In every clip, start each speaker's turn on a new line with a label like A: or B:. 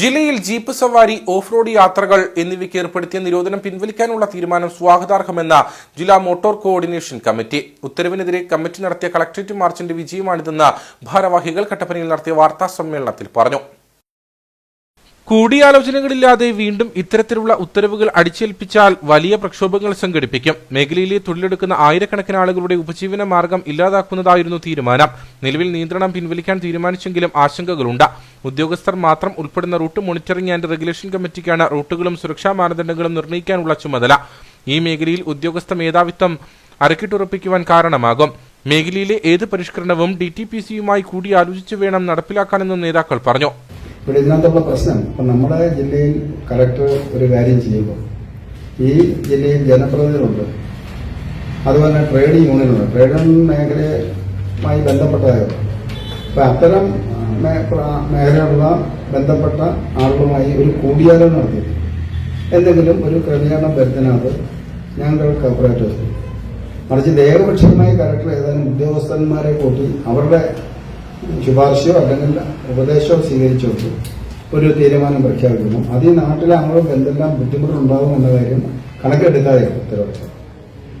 A: ജില്ലയിൽ ജീപ്പ് സവാരി off road യാത്രകൾ എന്നിവയ്ക്ക് ഏർപ്പെടുത്തിയ നിരോധനം പിൻവലിക്കാനുള്ള തീരുമാനം സ്വാഗതാർഹമെന്ന ജില്ലാ മോട്ടോർ കോർഡിനേഷൻ കമ്മിറ്റി. ഉത്തരവിനെതിരെ കമ്മിറ്റി നടത്തിയ കളക്ടറേറ്റ് മാർച്ചിന്റെ വിജയമാണിതെന്ന് ഭാരവാഹികൾ കട്ടപ്പനയിൽ നടത്തിയ വാർത്താ സമ്മേളനത്തിൽ പറഞ്ഞു. കൂടിയാലോചനകളില്ലാതെ വീണ്ടും ഇത്തരത്തിലുള്ള ഉത്തരവുകൾ അടിച്ചേൽപ്പിച്ചാൽ വലിയ പ്രക്ഷോഭങ്ങൾ സംഘടിപ്പിക്കും. മേഖലയിലെ തൊഴിലെടുക്കുന്ന ആയിരക്കണക്കിന് ആളുകളുടെ ഉപജീവന മാർഗം ഇല്ലാതാക്കുന്നതായിരുന്നു തീരുമാനം. നിലവിൽ നിയന്ത്രണം പിൻവലിക്കാൻ തീരുമാനിച്ചെങ്കിലും ആശങ്കകളുണ്ട്. ഉദ്യോഗസ്ഥർ മാത്രം ഉൾപ്പെടുന്ന റൂട്ട് മോണിറ്ററിംഗ് ആൻഡ് റെഗുലേഷൻ കമ്മിറ്റിക്കാണ് റൂട്ടുകളും സുരക്ഷാ മാനദണ്ഡങ്ങളും നിർണയിക്കാനുള്ള ചുമതല. ഈ മേഖലയിൽ ഉദ്യോഗസ്ഥ മേധാവിത്വം അരക്കിട്ടുറപ്പിക്കുവാൻ കാരണമാകും. മേഖലയിലെ ഏത് പരിഷ്കരണവും ഡി ടി പി സിയുമായി കൂടിയാലോചിച്ച് വേണം നടപ്പിലാക്കാനെന്നും നേതാക്കൾ പറഞ്ഞു.
B: ഇവിടെ ഇതിനകത്തുള്ള പ്രശ്നം ഇപ്പം നമ്മുടെ ജില്ലയിൽ കലക്ടർ ഒരു കാര്യം ചെയ്യുമ്പോൾ ഈ ജില്ലയിൽ ജനപ്രതിനിധികളുണ്ട്. അതുപോലെ ട്രേഡ് യൂണിയനുണ്ട്. ട്രേഡ് യൂണിയൻ മേഖലയുമായി ബന്ധപ്പെട്ടതായത് അപ്പം അത്തരം മേഖലയുള്ള ബന്ധപ്പെട്ട ആളുകളുമായി ഒരു കൂടിയാലോചന നടത്തി. എന്തെങ്കിലും ഒരു ക്രമീകരണം വരുത്തിനകത്ത് ഞങ്ങൾക്ക് അഭിപ്രായത്തിൽ മറിച്ച് ഏകപക്ഷീയമായി കലക്ടർ ഏതാനും ഉദ്യോഗസ്ഥന്മാരെ കൂട്ടി അവരുടെ ശുപാർശയോ അല്ലെങ്കിൽ ഉപദേശമോ സ്വീകരിച്ചുകൊണ്ട് ഒരു തീരുമാനം പ്രഖ്യാപിക്കുന്നു. അത് ഈ നാട്ടിലെ ആളുകൾക്ക് എന്തെല്ലാം ബുദ്ധിമുട്ടുണ്ടാകും എന്ന കാര്യം കണക്കെടുക്കാതെ ഉത്തരവാദിത്തം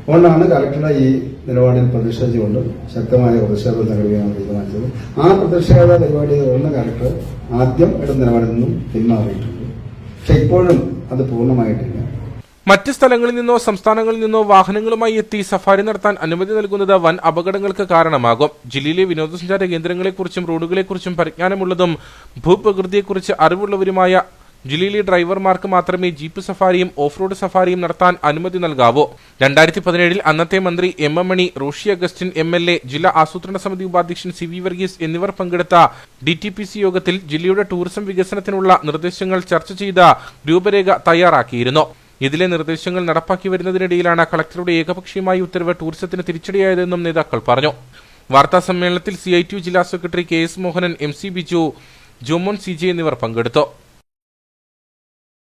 B: അതുകൊണ്ടാണ് കലക്ടറുടെ ഈ നിലപാടിൽ പ്രതിഷേധിച്ചുകൊണ്ട് ശക്തമായ പ്രതിഷേധം നൽകുകയാണ് തീരുമാനിച്ചത്. ആ പ്രതിഷേധ പരിപാടി തുടർന്ന് കലക്ടർ ആദ്യം എടുത്ത നിലപാടിൽ നിന്നും പിന്മാറിയിട്ടുണ്ട്. പക്ഷെ ഇപ്പോഴും അത് പൂർണമായിട്ടില്ല.
A: മറ്റ് സ്ഥലങ്ങളിൽ നിന്നോ സംസ്ഥാനങ്ങളിൽ നിന്നോ വാഹനങ്ങളുമായി എത്തി സഫാരി നടത്താൻ അനുമതി നൽകുന്നത് വൻ അപകടങ്ങൾക്ക് കാരണമാകും. ജില്ലയിലെ വിനോദസഞ്ചാര കേന്ദ്രങ്ങളെക്കുറിച്ചും റോഡുകളെക്കുറിച്ചും പരിജ്ഞാനമുള്ളതും ഭൂപ്രകൃതിയെക്കുറിച്ച് അറിവുള്ളവരുമായ ജില്ലയിലെ ഡ്രൈവർമാർക്ക് മാത്രമേ ജീപ്പ് സഫാരിയും ഓഫ് റോഡ് സഫാരിയും നടത്താൻ അനുമതി നൽകാവൂ. രണ്ടായിരത്തി പതിനേഴിൽ അന്നത്തെ മന്ത്രി M M Mani Roshi Augustine M L A ജില്ലാ ആസൂത്രണ സമിതി ഉപാധ്യക്ഷൻ സി വി വർഗീസ് എന്നിവർ പങ്കെടുത്ത ഡി ടി പി സി യോഗത്തിൽ ജില്ലയുടെ ടൂറിസം വികസനത്തിനുള്ള നിർദ്ദേശങ്ങൾ ചർച്ച ചെയ്ത രൂപരേഖ തയ്യാറാക്കിയിരുന്നു. ഇതിലെ നിർദ്ദേശങ്ങൾ നടപ്പാക്കി വരുന്നതിനിടയിലാണ് കളക്ടറുടെ ഏകപക്ഷീയമായ ഉത്തരവ് ടൂറിസത്തിന് തിരിച്ചടിയായതെന്നും നേതാക്കൾ പറഞ്ഞു. വാർത്താ സമ്മേളനത്തിൽ സി ഐ ടി ജില്ലാ secretary K S Mohanan M C Biju Jomon C J എന്നിവർ പങ്കെടുത്തു.